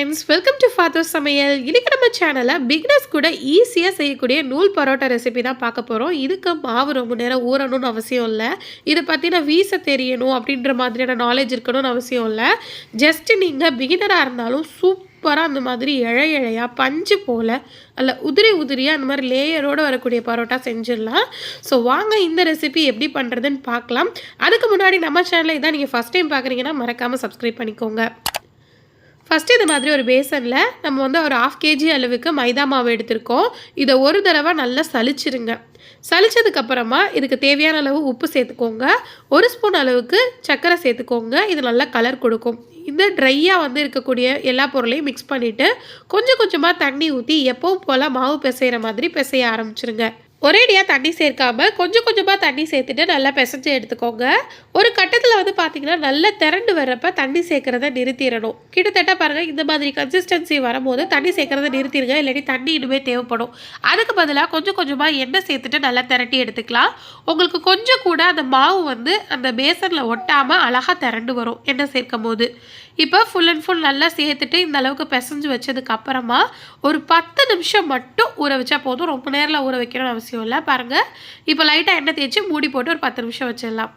Friends welcome to father சமையல் இன்றைக்கி நம்ம சேனலில் பிக்னஸ் கூட ஈஸியாக செய்யக்கூடிய நூல் பரோட்டா ரெசிபி தான் பார்க்க போகிறோம் இதுக்கு மாவு ரொம்ப நேரம் ஊறணும்னு அவசியம் இல்லை. இதை பற்றின வீச தெரியணும் அப்படின்ற மாதிரியான நாலேஜ் இருக்கணும்னு அவசியம் இல்லை. ஜஸ்ட் நீங்கள் பிகினராக இருந்தாலும் சூப்பராக அந்த மாதிரி இழை இழையாக பஞ்சு போல் அல்ல உதிரி உதிரியாக அந்த மாதிரி லேயரோடு வரக்கூடிய பரோட்டா செஞ்சிடலாம். ஸோ வாங்க இந்த ரெசிபி எப்படி பண்ணுறதுன்னு பார்க்கலாம். அதுக்கு முன்னாடி நம்ம சேனலை இதான் நீங்கள் ஃபஸ்ட் டைம் பார்க்குறீங்கன்னா மறக்காமல் சப்ஸ்கிரைப் பண்ணிக்கோங்க. ஃபஸ்ட்டு இது மாதிரி ஒரு பேசனில் நம்ம வந்து ஒரு ஆஃப் கேஜி அளவுக்கு மைதா மாவு எடுத்திருக்கோம். இதை ஒரு தடவை நல்லா சலிச்சிருங்க சலிச்சதுக்கப்புறமா இதுக்கு தேவையான அளவு உப்பு சேர்த்துக்கோங்க. ஒரு ஸ்பூன் அளவுக்கு சர்க்கரை சேர்த்துக்கோங்க. இது நல்லா கலர் கொடுக்கும். இந்த ட்ரையாக வந்து இருக்கக்கூடிய எல்லா பொருளையும் மிக்ஸ் பண்ணிவிட்டு கொஞ்சம் கொஞ்சமாக தண்ணி ஊற்றி எப்பவும் போல் மாவு பிசைகிற மாதிரி பிசைய ஆரம்பிச்சிருங்க. ஒரேடியாக தண்ணி சேர்க்காமல் கொஞ்சம் கொஞ்சமாக தண்ணி சேர்த்துட்டு நல்லா பிசைஞ்சு எடுத்துக்கோங்க. ஒரு கட்டத்தில் வந்து பார்த்தீங்கன்னா நல்லா திரண்டு வர்றப்ப தண்ணி சேர்க்குறத நிறுத்திடணும். கிட்டத்தட்ட பாருங்கள் இந்த மாதிரி கன்சிஸ்டன்சி வரும்போது தண்ணி சேர்க்குறத நிறுத்திடுங்க இல்லாட்டி தண்ணி இனிமேல் தேவைப்படும். அதுக்கு பதிலாக கொஞ்சம் கொஞ்சமாக எண்ணெய் சேர்த்துட்டு நல்லா திரட்டி எடுத்துக்கலாம். உங்களுக்கு கொஞ்சம் கூட அந்த மாவு வந்து அந்த பேசனில் ஒட்டாமல் அழகாக திரண்டு வரும் எண்ணெய் சேர்க்கும் போது இப்போ ஃபுல் அண்ட் ஃபுல் நல்லா சேர்த்துட்டு இந்த அளவுக்கு பிசைஞ்சு வச்சதுக்கு அப்புறமா ஒரு பத்து நிமிஷம் மட்டும் ஊற வச்சா போதும். ரொம்ப நேரில் ஊற வைக்கணும்னு அவசியம் இல்லை பாருங்கள் இப்போ லைட்டாக எண்ணெய் தேய்ச்சி மூடி போட்டு ஒரு பத்து நிமிஷம் வச்சிடலாம்.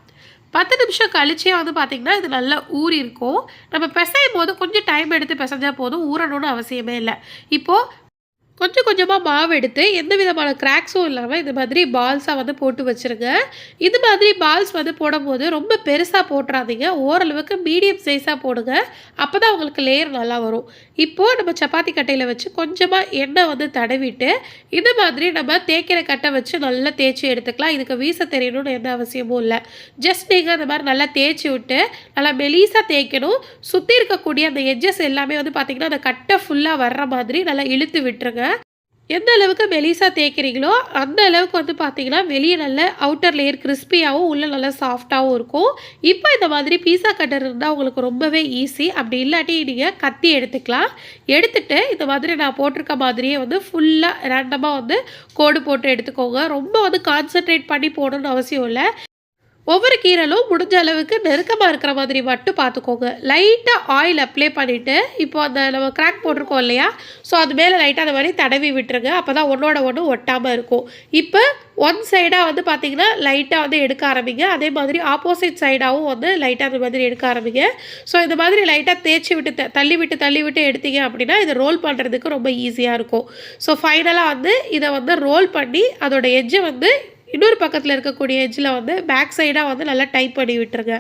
பத்து நிமிஷம் கழிச்சே வந்து பார்த்திங்கன்னா இது நல்லா ஊறி இருக்கும். நம்ம பிசையும் போது கொஞ்சம் டைம் எடுத்து பிசைஞ்சால் போதும். ஊறணும்னு அவசியமே இல்லை. இப்போது கொஞ்சம் கொஞ்சமாக மாவு எடுத்து எந்த விதமான கிராக்ஸும் இல்லாமல் இந்த மாதிரி பால்ஸாக வந்து போட்டு வச்சுருங்க. இது மாதிரி பால்ஸ் வந்து போடும்போது ரொம்ப பெருசாக போட்டுறாதீங்க. ஓரளவுக்கு மீடியம் சைஸாக போடுங்க. அப்போ தான் உங்களுக்கு லேயர் நல்லா வரும். இப்போது நம்ம சப்பாத்தி கட்டையில் வச்சு கொஞ்சமாக எண்ணெய் வந்து தடவிட்டு இது மாதிரி நம்ம தேய்க்கிற கட்டை வச்சு நல்லா தேய்ச்சி எடுத்துக்கலாம். இதுக்கு வீச தெரியணும்னு எந்த அவசியமும் இல்லை. ஜஸ்ட் நீங்கள் அந்த மாதிரி நல்லா தேய்ச்சி விட்டு நல்லா மெலீஸாக தேய்க்கணும். சுற்றி இருக்கக்கூடிய அந்த எட்ஜஸ் எல்லாமே வந்து பார்த்திங்கன்னா அந்த கட்டை ஃபுல்லாக வர்ற மாதிரி நல்லா இழுத்து விட்டுருங்க. எந்த அளவுக்கு மெலிசா தேய்க்கிறீங்களோ அந்த அளவுக்கு வந்து பார்த்தீங்கன்னா வெளியே நல்ல அவுட்டர் லேயர் கிறிஸ்பியாகவும் உள்ளே நல்லா சாஃப்டாகவும் இருக்கும். இப்போ இந்த மாதிரி பீஸா கட்டர் இருந்தால் உங்களுக்கு ரொம்பவே ஈஸி அப்படி இல்லாட்டி நீங்கள் கத்தி எடுத்துக்கலாம். எடுத்துட்டு இந்த மாதிரி நான் போட்டிருக்க மாதிரியே வந்து ஃபுல்லாக ரேண்டமாக வந்து கோடு போட்டு எடுத்துக்கோங்க. ரொம்ப வந்து கான்சென்ட்ரேட் பண்ணி போடணும்னு அவசியம் இல்லை. ஒவ்வொரு கீரலும் முடிஞ்ச அளவுக்கு நெருக்கமாக இருக்கிற மாதிரி மட்டும் பார்த்துக்கோங்க. லைட்டாக ஆயில் அப்ளை பண்ணிவிட்டு இப்போ அந்த நம்ம கிராக் போட்டிருக்கோம் இல்லையா? ஸோ அது மேலே லைட்டாக அந்த மாதிரி தடவி விட்டுருங்க. அப்போ தான் ஒன்றோட ஒன்று ஒட்டாமல் இருக்கும். இப்போ ஒன் சைடாக வந்து பார்த்திங்கன்னா லைட்டாக வந்து எடுக்க ஆரம்பிங்க. அதே மாதிரி ஆப்போசிட் சைடாகவும் வந்து லைட்டாக அந்த மாதிரி எடுக்க ஆரம்பிங்க. ஸோ இந்த மாதிரி லைட்டாக தேய்ச்சி விட்டு த தள்ளி விட்டு தள்ளி விட்டு எடுத்தீங்க அப்படின்னா இதை ரோல் பண்ணுறதுக்கு ரொம்ப ஈஸியாக இருக்கும். ஸோ ஃபைனலாக வந்து இதை வந்து ரோல் பண்ணி அதோடய எஜ்ஜை வந்து இன்னொரு பக்கத்தில் இருக்கக்கூடிய எஜ்ஜில் வந்து பேக் சைடாக வந்து நல்லா டைப் பண்ணி விட்டுருங்க.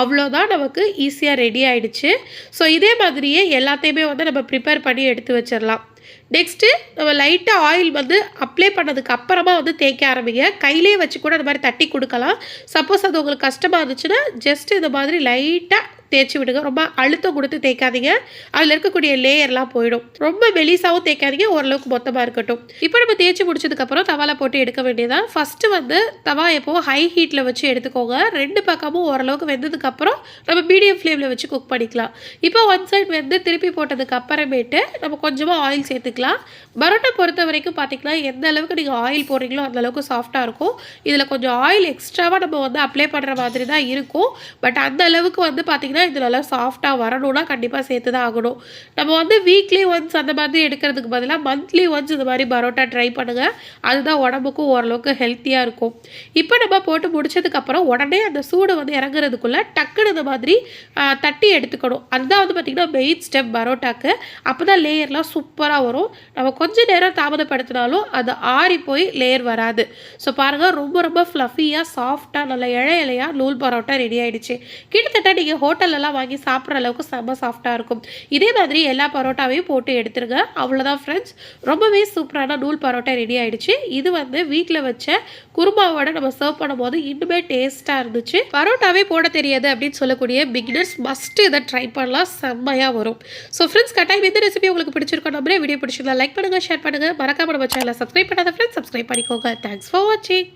அவ்வளோதான் நமக்கு ஈஸியாக ரெடி ஆகிடுச்சு ஸோ இதே மாதிரியே எல்லாத்தையுமே வந்து நம்ம ப்ரிப்பேர் பண்ணி எடுத்து வச்சிடலாம். நெக்ஸ்ட்டு நம்ம லைட்டாக ஆயில் வந்து அப்ளை பண்ணதுக்கு அப்புறமா வந்து தேய்க்க ஆரம்பிங்க. கையிலே வச்சு கூட அந்த மாதிரி தட்டி கொடுக்கலாம். சப்போஸ் அது உங்களுக்கு கஷ்டமாக இருந்துச்சுன்னா ஜஸ்ட் இந்த மாதிரி லைட்டாக தேய்ச்சி விடுங்க. ரொம்ப அழுத்தம் கொடுத்து தேய்க்காதீங்க. அதில் இருக்கக்கூடிய லேயர்லாம் போயிடும். ரொம்ப மெலிசாவும் தேய்க்காதீங்க. ஓரளவுக்கு மொத்தமாக இருக்கட்டும். இப்போ நம்ம தேய்ச்சி முடிச்சதுக்கப்புறம் தவால போட்டு எடுக்க வேண்டியதான் ஃபஸ்ட்டு வந்து தவா எப்போவும் ஹை ஹீட்டில் வச்சு எடுத்துக்கோங்க. ரெண்டு பக்கமும் ஓரளவுக்கு வெந்ததுக்கப்புறம் நம்ம மீடியம் ஃப்ளேமில் வச்சு குக் பண்ணிக்கலாம். இப்போ ஒன் சைட் வந்து திருப்பி போட்டதுக்கு அப்புறமேட்டு நம்ம கொஞ்சமாக ஆயில் சேர்த்துக்கலாம். பரோட்டா பொறுத்த வரைக்கும் பார்த்தீங்கன்னா எந்த அளவுக்கு நீங்கள் ஆயில் போடுறீங்களோ அந்த அளவுக்கு சாஃப்டாக இருக்கும். இதில் கொஞ்சம் ஆயில் எக்ஸ்ட்ராவாக நம்ம வந்து அப்ளை பண்ணுற மாதிரி தான் இருக்கும். பட் அந்த அளவுக்கு வந்து பார்த்திங்கன்னா இது நல்லா சாஃப்டாக வரணும்னா கண்டிப்பாக சேர்த்து தான் ஆகணும். நம்ம வந்து வீக்லி ஒன்ஸ் அந்த மாதிரி எடுக்கிறதுக்கு பதிலாக மந்த்லி ஒன்ஸ் இந்த மாதிரி பரோட்டா ட்ரை பண்ணுங்கள் அதுதான் உடம்புக்கும் ஓரளவுக்கு ஹெல்த்தியாக இருக்கும். இப்போ நம்ம போட்டு முடிச்சதுக்கப்புறம் உடனே அந்த சூடு வந்து இறங்குறதுக்குள்ளே டக்குன்னு இந்த மாதிரி தட்டி எடுத்துக்கணும். அதுதான் வந்து பார்த்திங்கன்னா மெயின் ஸ்டெப் பரோட்டாக்கு. அப்போ தான் லேயர்லாம் சூப்பராக வரும். நம்ம கொஞ்சம் நேரம் தாமதப்படுத்தினாலும் அது ஆறி போய் லேயர் வராது. ஸோ பாருங்கள் ரொம்ப ரொம்ப ஃப்ளஃபியாக சாஃப்டாக நல்ல இழையிலையாக நூல் பரோட்டா ரெடி ஆகிடுச்சு கிட்டத்தட்ட நீங்கள் ஹோட்டல் ஹோட்டல்லலாம் வாங்கி சாப்பிட்ற அளவுக்கு செம்ம சாஃப்டாக இருக்கும். இதே மாதிரி எல்லா பரோட்டாவையும் போட்டு எடுத்துருங்க. அவ்வளோதான் ஃப்ரெண்ட்ஸ் ரொம்பவே சூப்பரான நூல் பரோட்டா ரெடி ஆகிடுச்சு இது வந்து வீட்டில் வச்ச குருமாவோட நம்ம சர்வ் பண்ணும்போது இன்னுமே டேஸ்ட்டாக இருந்துச்சு. பரோட்டாவே போட தெரியாது அப்படின்னு சொல்லக்கூடிய பிகினர்ஸ் மஸ்ட்டு இதை ட்ரை பண்ணலாம். செம்மையாக வரும். ஸோ ஃப்ரெண்ட்ஸ் கட்டாயம் இந்த ரெசிபி உங்களுக்கு பிடிச்சிருக்கோம். நம்மளே வீடியோ பிடிச்சிருந்தா லைக் பண்ணுங்கள் ஷேர் பண்ணுங்கள் மறக்காம நம்ம சேனலை சப்ஸ்கிரைப் பண்ணாத ஃப்ரெண்ட்ஸ் சப்ஸ்கிரைப் பண்ணிக்கோங்க. தேங்க்ஸ் ஃபார் வாட்சிங்